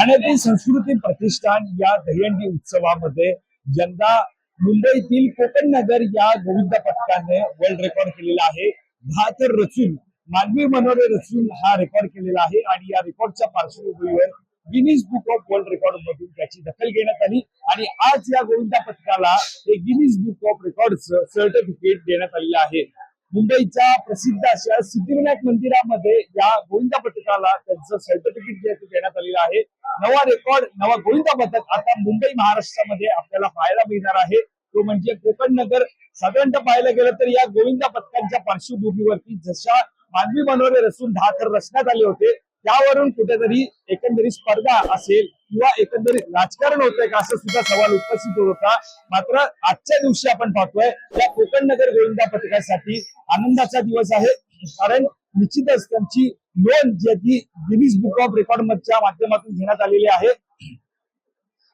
ठाण्यातील संस्कृती प्रतिष्ठान या दहीहंडी उत्सवामध्ये यंदा मुंबईतील कोकण नगर या गोविंद पथकाने वर्ल्ड रेकॉर्ड केलेला आहे. दहा तर रचून मानवी मनोरे रचून हा रेकॉर्ड केलेला आहे आणि या रेकॉर्डच्या पार्श्वभूमीवर Guinness book of world record मधून त्याची दखल घेण्यात आली आणि आज या गोविंदा पथकाला हे Guinness book of record certificate देण्यात आलेलं आहे. मुंबईच्या प्रसिद्ध अशा सिद्धिविनायक मंदिरामध्ये या गोविंदा पथकाला त्यांचं सर्टिफिकेट जे देण्यात आलेलं आहे. नवा रेकॉर्ड नवा गोविंदा पथक आता मुंबई महाराष्ट्रामध्ये आपल्याला पाहायला मिळणार आहे. तो म्हणजे कोकण नगर. साधारणतः पाहायला गेलं तर या गोविंदा पथकांच्या पार्श्वभूमीवरती जशा मानवी मनोरे रचून दहा थर रचण्यात आले होते त्यावरून कुठेतरी एकंदरीत स्पर्धा असेल किंवा एकंदरीत राजकारण होतंय का असं सुद्धा सवाल उपस्थित होत होता. मात्र आजच्या दिवशी आपण पाहतोय या कोकण नगर गोविंदा पथकासाठी आनंदाचा दिवस आहे. कारण निश्चितच त्यांची नोंद जी आहे ती गिनीज बुक ऑफ रेकॉर्ड मधच्या माध्यमातून घेण्यात आलेली आहे.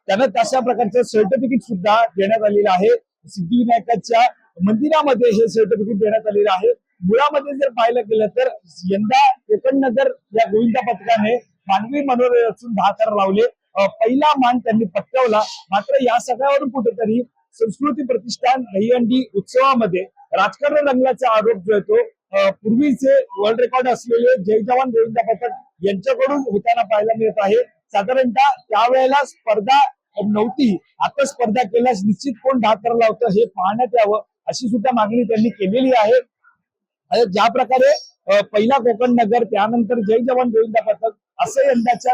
त्यांना तशा प्रकारचं सर्टिफिकेट सुद्धा देण्यात आलेलं आहे. सिद्धिविनायकाच्या मंदिरामध्ये हे सर्टिफिकेट देण्यात आलेलं आहे. मुळामध्ये जर पाहिलं गेलं तर यंदा कोकण नगर या गोविंदा पथकाने मानवी मनोरंजन असून दहा लावले. पहिला मान त्यांनी पटकावला. मात्र या सगळ्यावरून कुठेतरी संस्कृती प्रतिष्ठान दहीहंडी उत्सवामध्ये राजकारण रंगल्याचा आरोप जो येतो पूर्वीचे वर्ल्ड रेकॉर्ड असलेले जय जवान गोविंदा पथक यांच्याकडून होताना पाहायला मिळत आहे. साधारणतः त्यावेळेला स्पर्धा नव्हती. आता स्पर्धा केल्यास निश्चित कोण दहा लावतं हे पाहण्यात यावं अशी सुद्धा मागणी त्यांनी केलेली आहे. ज्या प्रकारे पहिला कोकण नगर त्यानंतर जय जवान गोविंदा पथक असं यंदाच्या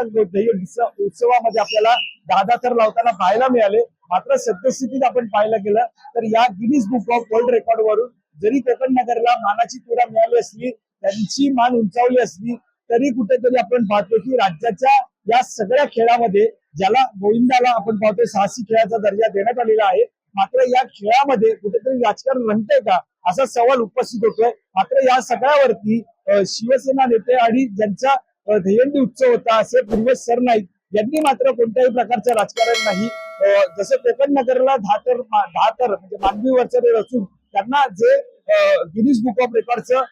उत्सवामध्ये आपल्याला दादा तर लावताना पाहायला मिळाले. मात्र सद्यस्थितीत आपण पाहायला गेलं तर या Guinness book of world record वरून जरी कोकण नगरला मानाची तुरा मिळाली असली त्यांची मान उंचावली असली तरी कुठेतरी आपण पाहतो की राज्याच्या या सगळ्या खेळामध्ये ज्याला गोविंदाला आपण पाहतोय साहसी खेळाचा दर्जा देण्यात आलेला आहे मात्र या खेळामध्ये कुठेतरी राजकारण रंगतंय का? असा सवाल उपस्थित होतोय. मात्र या सगळ्यावरती शिवसेना नेते आणि ज्यांचा अ, दहीहंडी उत्सव होता असे पूर्वेश सरनाईक यांनी मात्र कोणत्याही प्रकारचं राजकारण नाही. जसं कोकण नगरला दहा तर दहा तर म्हणजे मानवी वर्चरे असून त्यांना जे गिनीज बुक ऑफ रेकॉर्डचं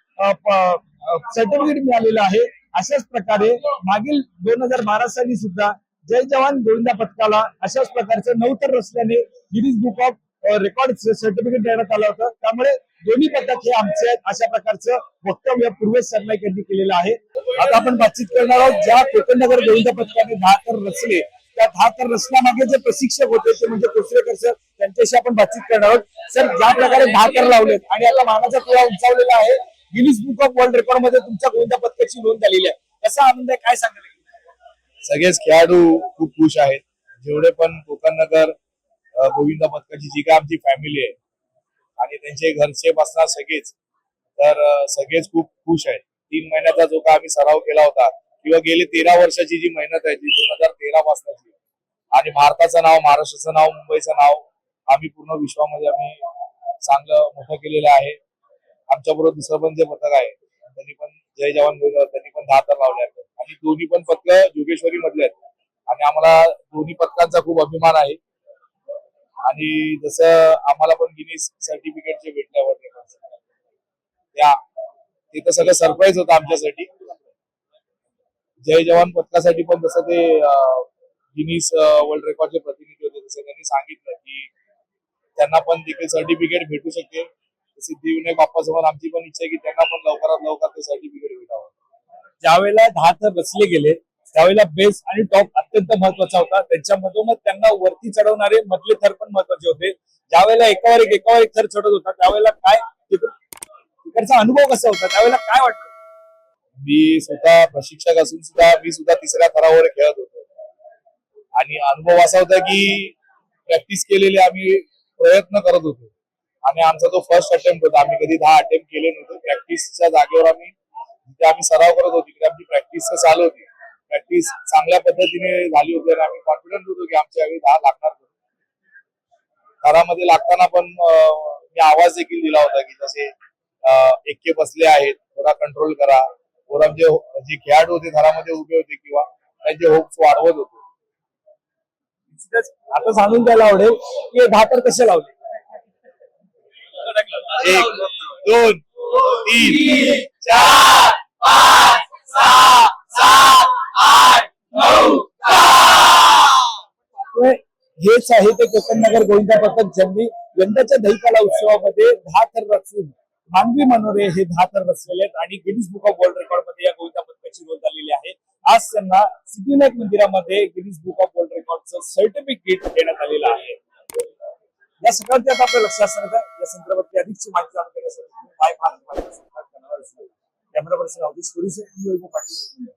सर्टिफिकेट मिळालेलं आहे अशाच प्रकारे मागील दोन हजार बारा साली सुद्धा जय जवान गोविंदा पथकाला अशाच प्रकारचं नवतर रचल्याने Guinness book of record certificate देण्यात आलं होतं. त्यामुळे दोन्ही पथक हे आमचे आहेत अशा प्रकारचं वक्तव्य पूर्वेश सरनाईक यांनी केलेलं आहे. आता आपण बातचीत करणार आहोत ज्या कोकणनगर गोविंद पथकाने दहा तर रचले. त्या दहा तर रचण्यामागे जे प्रशिक्षक होते ते म्हणजे कुसरेकर सर त्यांच्याशी आपण बातचीत करणार आहोत. सर ज्या प्रकारे दहा तर लावलेत आणि आता मानाचा तुळा उंचावलेला आहे गिनीज बुक ऑफ वर्ल्ड रेकॉर्डमध्ये तुमच्या गोविंदा पथकाची नोंद झालेली आहे. कसा आनंद आहे काय सांगायला सगळेच खेळाडू खूप खुश आहेत. जेवढे पण कोकण नगर गोविंदा पथकाची जी काय आमची फॅमिली आहे. आणि त्यांचे घरचे बसणार सगळेच. तर सगळेच खूप खुश आहेत. तीन महिन्याचा जो काय आम्ही सराव केला होता किंवा गेली तेरा वर्षाची जी मेहनत आहे ती दोन हजार तेरा पासनाची. आणि भारताचं नाव महाराष्ट्राचं नाव मुंबईचं नाव आम्ही पूर्ण विश्वामध्ये आम्ही चांगलं मोठं केलेलं आहे. आमच्या बरोबर दुसरं पण जे पथक आहे त्यांनी पण जय जवान त्यांनी पण दहा तर लावले आहेत. आणि दोन्ही पण पथक जोगेश्वरी मधले आहेत. आणि आम्हाला दोन्ही पथकांचा खूप अभिमान आहे. आणि जसं आम्हाला पण गिनीज सर्टिफिकेटचे भेटल्यावर त्या ते तर सगळं सरप्राईज होतं आमच्यासाठी. जय जवान पथकासाठी पण जसं ते गिनीस वर्ल्ड रेकॉर्डचे प्रतिनिधी होते तसं त्यांनी सांगितलं की त्यांना पण देखील सर्टिफिकेट भेटू शकते सिद्धिविनायक बाप्पासमोर आमची पण इच्छा आहे की त्यांना पण लवकरात लवकर ते सर्टिफिकेट भेटावं. ज्यावेळेला दहा तर रचले गेले त्यावेळेला बेस आणि टॉप अत्यंत महत्त्वाचा होता. त्यांच्या मधोमध त्यांना वरती चढवणारे मधले थर पण महत्त्वाचे होते. ज्यावेळेला एकावर एक एकावर एक थर चढत होता त्यावेळेला काय तिकडचा अनुभव कसा होता? त्यावेळेला काय वाटत मी स्वतः प्रशिक्षक असून सुद्धा मी सुद्धा तिसऱ्या थरावर खेळत होतो. आणि अनुभव असा होता की प्रॅक्टिस केलेले आम्ही प्रयत्न करत होतो. आणि आमचा तो फर्स्ट अटेम्प्ट होता. आम्ही कधी दहा अटेम्प्ट केले नव्हते. प्रॅक्टिसच्या जागेवर आम्ही जिथे आम्ही सराव करत होतो तिकडे आमची प्रॅक्टिस चालू होती. प्रॅक्टिस चांगल्या पद्धतीने झाली होती आणि आम्ही कॉन्फिडंट होतो की आमच्या वेळी दहा लागणार थरामध्ये लागताना पण मी आवाज देखील दिला होता की जसे एक्के बसले आहेत थोडा कंट्रोल करा. वर आमचे जे खेळाडू होते घरामध्ये उभे होते किंवा त्यांचे होप्स वाढवत होते. आता सांगून द्यायला आवडेल की हे दहा तर कसे लावले? एक दोन तीन चार पाच सहा सात हेच आहे ते कोकण गोविंदा पथक ज्यांनी यंदाच्या दहिकाला उत्सवामध्ये दहा तर रचून मानवी मनोरे हे दहा तर रचलेले आहेत आणि गिनीज बुक ऑफ वर्ल्ड रेकॉर्डमध्ये या गोविंदा पथकाची नोंद झालेली आहे. आज त्यांना सिद्धिविनायक मंदिरामध्ये गिनीज बुक ऑफ वर्ल्ड रेकॉर्डचं सर्टिफिकेट देण्यात आलेलं आहे. या सगळ्यात आता आपल्या लक्षात असणार या संदर्भातली अधिकची माहिती जाणून घेण्यासाठी काय महाराष्ट्र कॅमेरा पर्सन पाटील.